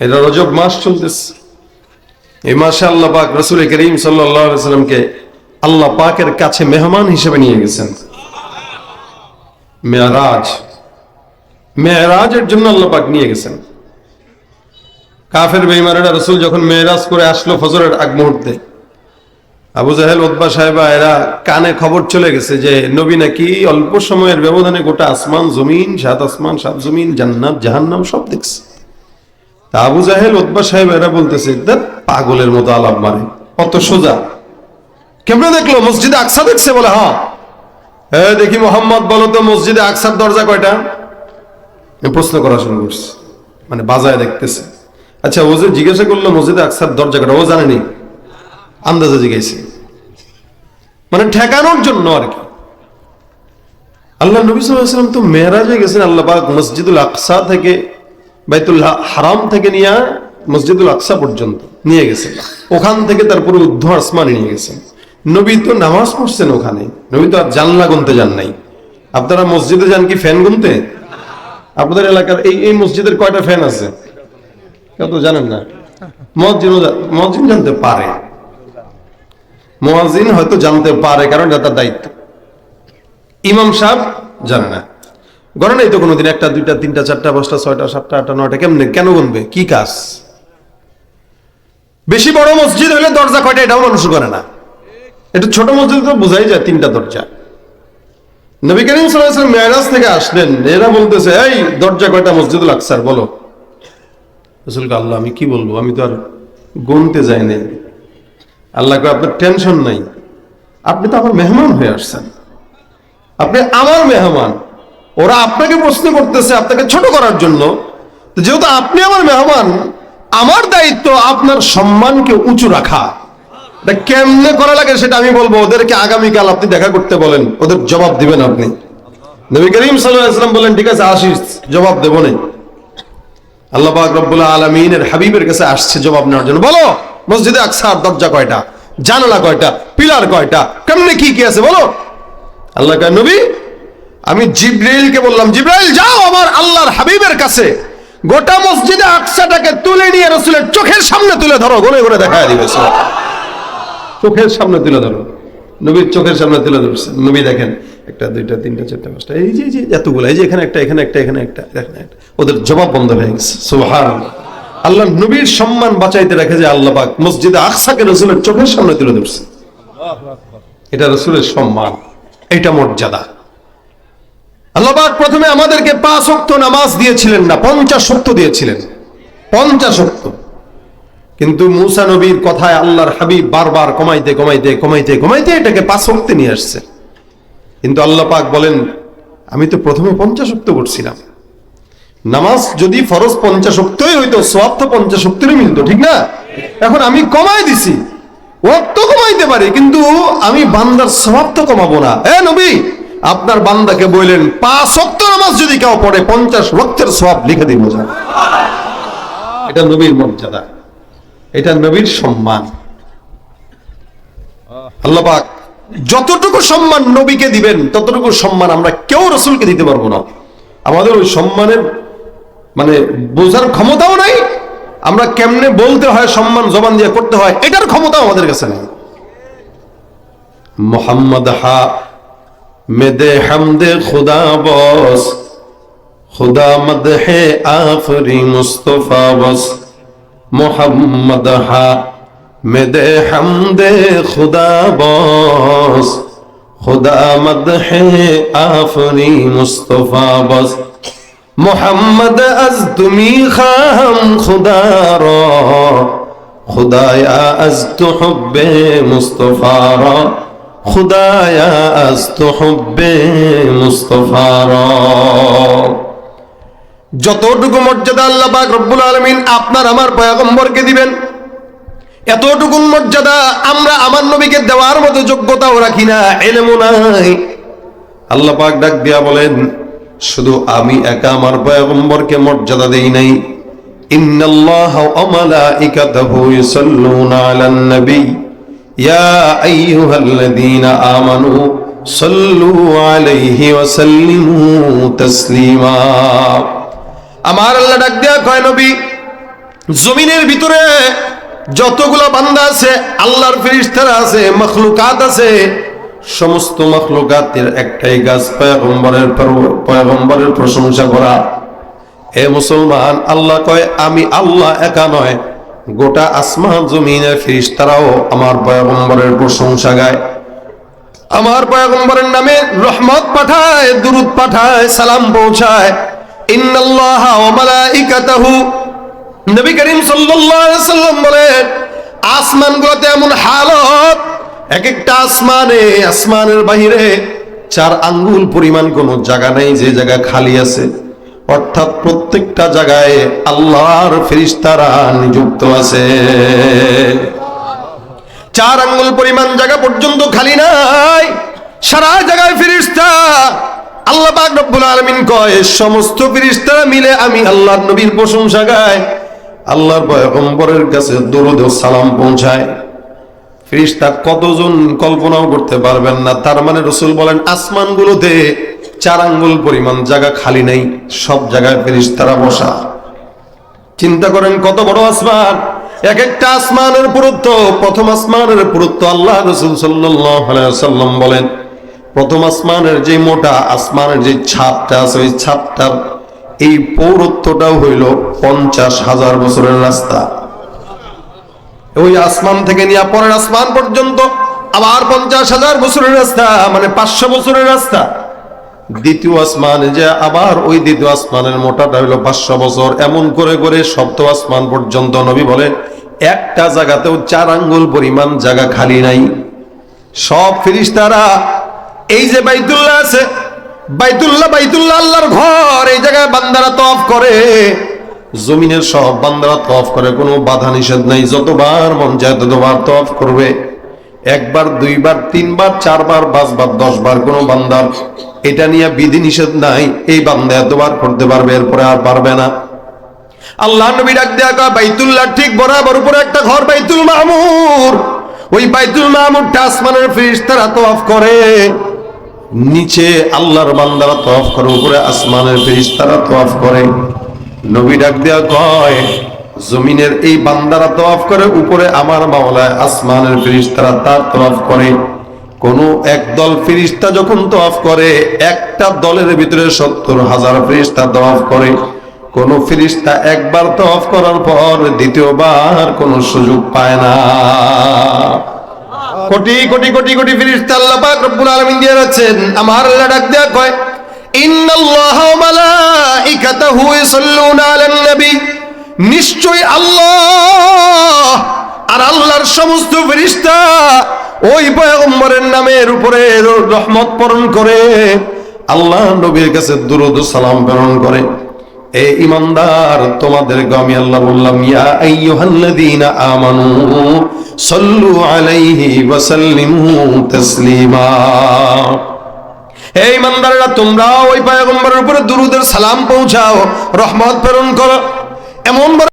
এটা রজব মাস চলতেছে। এই মাসে আল্লাহ পাক রসুল করিম সাল্লামকে আল্লাহ পাকের কাছে মেহমান হিসেবে নিয়ে গেছেন। মেয়ারাজ মেয়ারাজের জন্য আল্লাহ পাক নিয়ে গেছেন। কাফের বেইমানেরা রসুল যখন মেয়েরাজ করে আসলো ফজরের আগ মুহূর্তে, আবু জাহেল ওদবা সাহেবা, এরা কানে খবর চলে গেছে যে নবী নাকি অল্প সময়ের ব্যবধানে গোটা আসমান, জমিন, সাত আসমান, সাত জমিন, জান্নাত, জাহান্নাম সব দেখছে। তা আবু জাহেল ওদবা সাহেব এরা বলতেছে পাগলের মতো আলাপ মারে, অত সোজা। কেমনে দেখল? মসজিদে আকসা দেখছে বলে হ্যাঁ। হ্যাঁ দেখি মোহাম্মদ, বলো তো, মসজিদে আকসার দরজা কয়টা? প্রশ্ন করা শুরু করছি মানে বাজায় দেখতেছে। আচ্ছা ও যে জিজ্ঞাসা করল, মসজিদে আকসার দরজা কয়টা? ও জানেনি। আন্দাজে জিজ্ঞাসা। মানে ঠেকানোর জন্য আর কি। আল্লাহ নবী সাল্লাম তো মেয়েরাজে গেছেন, আল্লাহ মসজিদুল আকসা থেকে বাইতুল্লাহ হারাম থেকে নিয়ে মসজিদুল আকসা পর্যন্ত নিয়ে গেছেন। ওখান থেকে তারপরে উদ্ধ আসমানে নিয়ে গেছেন। নবী তো নামাজ পড়ছেন ওখানে। নবী তো আর জানলা গুনতে যান নাই। আপনারা মসজিদে যান কি ফ্যান গুনতে? আপনাদের এলাকার এই এই মসজিদের কয়টা ফ্যান আছে? কেউ তো জানেন না। মসজিদ মসজিদ জানতে পারে। মোয়াজিন হয়তো জানতে পারে, কারণ এটা তার দায়িত্ব। ইমাম সাহেব জানে না। গণে নাই তো কোনোদিন একটা, দুইটা, তিনটা, চারটা, পাঁচটা, ছয়টা, সাতটা, আটটা, নয়টা, কেমনে, কেন গুনবে? কি কাজ? বেশি বড় মসজিদ হলে দরজা কয়টা, এটাও মানুষ করে না। একটু ছোট মসজিদ তো বোঝাই যায়, তিনটা দরজা। নবী করিম সাল্লাম মেয়ারাজ থেকে আসলেন, এরা বলতেছে, এই, দরজা কয়টা, মসজিদুল আকসার বলো। রসুলকে আল্লাহ, আমি কি বলব? আমি তো আর গুনতে যাই নাই। আল্লাহকে আপনার টেনশন নাই। আপনি তো আমার মেহমান হয়ে আসছেন। আপনি আমার মেহমান। ওরা আপনাকে প্রশ্ন করতেছে আপনাকে ছোট করার জন্য। যেহেতু আপনি আমার মেহমান, আমার দায়িত্ব আপনার সম্মানকে উঁচু রাখা। কেমনে করা লাগে সেটা আমি বলব। ওদেরকে আগামীকাল আপনি দেখা করতে বলেন। ওদের জবাব দিবেন আপনি। নবী করিম সাল্লাম বলেন ঠিক আছে, আসিস। জবাব দেবো নেই আল্লাহ রব্বুল আলমিনের হাবিবের কাছে আসছে জবাব নেওয়ার জন্য। বলো, মসজিদে আকসার দরজা কয়টা? জানালা কয়টা? পিলার কয়টা? কেমনে কি কি আছে বলো? আল্লাহ নবী আমি জিব্রাইলকে বললাম জিব্রাইল যাও আমার আল্লাহর হাবিবের কাছে। গোটা মসজিদে আকসাটাকে তুলে নিয়ে রসুলের চোখের সামনে তুলে ধরো গনে গনে দেখা দিবে চোখের সামনে তুলে ধরো। নবীর চোখের সামনে তুলে ধরছে নবী দেখেন একটা দুইটা তিনটা চারটা পাঁচটা এই যে যে এতগুলো এই যে এখানে একটা এখানে একটা এখানে একটা এখানে একটা। ওদের জবাব বন্ধ হয়ে গেছে। সুবহান আল্লাহ নবীর সম্মান বাঁচাইতে রেখে যে আল্লাহ পাক মসজিদে আকসাকে রসুলের চোখের সামনে তুলে ধরছে। এটা রসুলের সম্মান। এটা মর্যাদা। পাক প্রথমে আমাদেরকে পাঁচ অক্ত নামাজ দিয়েছিলেন না, পঞ্চাশ শক্ত দিয়েছিলেন। পঞ্চাশ অক্ত কিন্তু মুসা নবীর কথায় আল্লাহর হাবিব বারবার কমাইতে কমাইতে কমাইতে কমাইতে এটাকে পাঁচ অক্তে নিয়ে আসছে। কিন্তু আল্লাহ পাক বলেন, আমি তো প্রথমে পঞ্চাশ অক্ত করছিলাম। নামাজ যদি ফরজ পঞ্চাশ অক্তই হইতো সব তো পঞ্চাশ অক্তেরই মিলতো, ঠিক না? এখন আমি কমাই দিছি ওক্ত কমাইতে পারি, কিন্তু আমি বান্দার স্বভাব তো কমাবো না। এ নবী আপনার বান্দাকে বললেন, পাঁচ অক্ত নামাজ যদি কেউ পড়ে, পঞ্চাশ রক্তের সব লিখে দিব। এটা নবীর মর্যাদা। এটা নবীর সম্মান। আল্লাপাক যতটুকু সম্মান নবীকে দিবেন, ততটুকু সম্মান আমরা কেউ রসুলকে দিতে পারব না। আমাদের ওই সম্মানের মানে বোঝার ক্ষমতাও নাই, আমরা কেমনে বলতে হয় সম্মান, জবান দিয়ে করতে হয়, এটার ক্ষমতাও আমাদের কাছে নেই। মোহাম্মদ হা মেদে হামদে খুদা বস, খুদা মদ হে আফরি মুস্তফা বস। মোহাম্মদ হা, মেদে হামদে খুদা বস, খুদা মদ হে আফরি মুস্তফা বস। মোহাম্মদ আজ তুমি খাম খুদা রা, খুদায়া আজ তো হব্বে মুস্তফা রা। খুদায়া আজ তো হব্বে মুস্তফা রা যতটুকু মর্যাদা আল্লাহ পাক রব্বুল আলমিন আপনার আমার পয়গম্বরকে দিবেন এতটুকু মর্যাদা আমরা আমার নবীকে দেওয়ার মতো যোগ্যতাও রাখি না এলেমো নাই। আল্লাহ পাক ডাক দিয়া বলেন, শুধু আমি একা আমার পয়গম্বরকে মর্যাদা দেই নাই। ইন্নাল্লাহ ওয়া মালাইকাতাহু ইউসাল্লুনা আলান নবী আমার আল্লাহ ডাক দেয়া কয় নবী, জমিনের ভিতরে যতগুলো বান্দা আছে, আল্লাহর ফেরিস্তারা আছে, মখলুকাত আছে, সমস্ত মখলুকাতের একটাই গাছ পয়গম্বরের পয়গম্বরের প্রশংসা করা। এ মুসলমান, আল্লাহ কয়, আমি আল্লাহ একা নয় গোটা আসমান জমিনের ফিরিস্তারাও আমার পয়গম্বরের প্রশংসা গায়। আমার পয়গম্বরের নামে রহমত পাঠায়, দুরুদ পাঠায়, সালাম পৌঁছায়। ইন্নাল্লাহ হালত আসমানের বাহিরে চার আঙ্গুল পরিমাণ কোনো জায়গা নেই, যে জায়গা খালি আছে। অর্থাৎ প্রত্যেকটা জায়গায় আল্লাহর ফেরেশতারা নিযুক্ত আছে। চার আঙ্গুল পরিমাণ জায়গা পর্যন্ত খালি নাই। সারা জায়গায় ফিরিস্তা। আল্লাহ রব্বুল আলামিন কয়, সমস্ত ফিরিস্তারা মিলে আমি আল্লাহর নবীর প্রশংসা গায় আল্লাহর পয়গম্বরের কাছে দরুদ সালাম পৌঁছায়। ফিরিস্তা কতজন কল্পনাও করতে পারবেন না। তার মানে রসুল বলেন, আসমানগুলোতে চার আঙ্গুল পরিমাণ জায়গা খালি নেই, সব জায়গায় ফিরিস্তারা বসা। চিন্তা করেন কত বড় আসমান? এক একটা আসমানের পুরুত্ব, প্রথম আসমানের পুরুত্ব আল্লাহ রসুল সাল্লাম বলেন। প্রথম আসমানের যে মোটা, আসমানের যে ছাদটা আছে, ওই ছাদটার এই পৌরত্বটাও হইল পঞ্চাশ হাজার বছরের রাস্তা। ওই আসমান থেকে নিয়ে পরের আসমান পর্যন্ত আবার পঞ্চাশ হাজার বছরের রাস্তা মানে পাঁচশো বছরের রাস্তা। দ্বিতীয় আসমান যে আবার ওই দ্বিতীয় আসমানের মোটাটা হলো পাঁচশো বছর। এমন করে করে সপ্ত আসমান পর্যন্ত নবী বলে, একটা জায়গাতেও চার আঙ্গুল পরিমাণ জায়গা খালি নাই। সব ফিরিস্তারা, এই যে বাইতুল্লাহ আছে, বাইতুল্লাহ বাইতুল্লাহ আল্লাহর ঘর, এই জায়গায় বান্দারা তফ করে। জমিনের সব বান্দারা তফ করে, কোনো বাধা নিষেধ নাই। যতবার মন যায় ততবার তফ করবে। একবার, দুইবার, তিনবার, চারবার, পাঁচবার, দশবার কোনো বান্দার এটা নিয়ে বিধি নিষেধ নাই, এই বান্দা এতবার করতে পারবে, এরপরে আর পারবে না। আল্লাহ নবী ডাক দেয়া কয়, বাইতুল্লাহ ঠিক বরাবর উপরে একটা ঘর, বাইতুল মামুর। ওই বাইতুল মামুরটা আসমানের ফিরিস্তারা তফ করে। নিচে আল্লাহর বান্দারা তফ করে, উপরে আসমানের ফিরিস্তারা তফ করে। নবী ডাক দেয়া কয়, জমিনের এই বান্দারা তওয়াফ করে, উপরে আমার মাওলায় আসমানের ফিরিস্তারা তার তওয়াফ করে। কোন এক দল ফিরিস্তা যখন তওয়াফ করে একটা দলের ভিতরে সত্তর হাজার ফিরিস্তা তওয়াফ করে। কোন ফিরিস্তা একবার তওয়াফ করার পর দ্বিতীয়বার কোনো সুযোগ পায় না। কোটি কোটি কোটি কোটি ফিরিস্তা আল্লাহ পাক রব্বুল আলামিন দিয়ে রাখছেন আমার আল্লাহ ডাক দেয়া কয় ইন্নাল্লাহা ওয়া মালাইকাতাহু ইউসাল্লুনা আলান নবী। নিশ্চয় আল্লাহ আর আল্লাহর সমস্ত ফেরিস্তা ওই পয়গম্বরের নামের উপরে রহমত পরণ করে আল্লাহ নবীর কাছে দুরুদ সালাম প্রেরণ করে। এ ইমানদার, তোমাদেরকে আমি আল্লাহ বললাম, ইয়া আইয়ুহাল্লাযীনা আমানু সাল্লু আলাইহি ওয়া সাল্লিমু তাসলিমা। হে ইমানদাররা, তোমরা ওই পয়গম্বরের উপরে দুরুদের সালাম পৌঁছাও, রহমত প্রেরণ করো। এমন